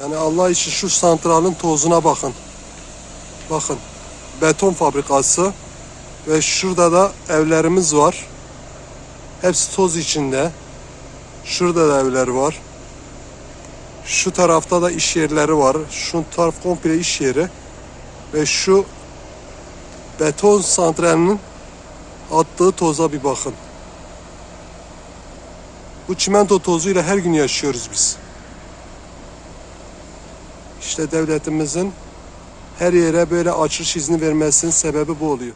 Yani Allah için şu santralın tozuna bakın. Bakın. Beton fabrikası ve şurada da evlerimiz var. Hepsi toz içinde. Şurada da evler var. Şu tarafta da iş yerleri var. Şu taraf komple iş yeri. Ve şu beton santralinin attığı toza bir bakın. Bu çimento tozuyla her gün yaşıyoruz biz. İşte devletimizin her yere böyle açış izni vermesinin sebebi bu oluyor.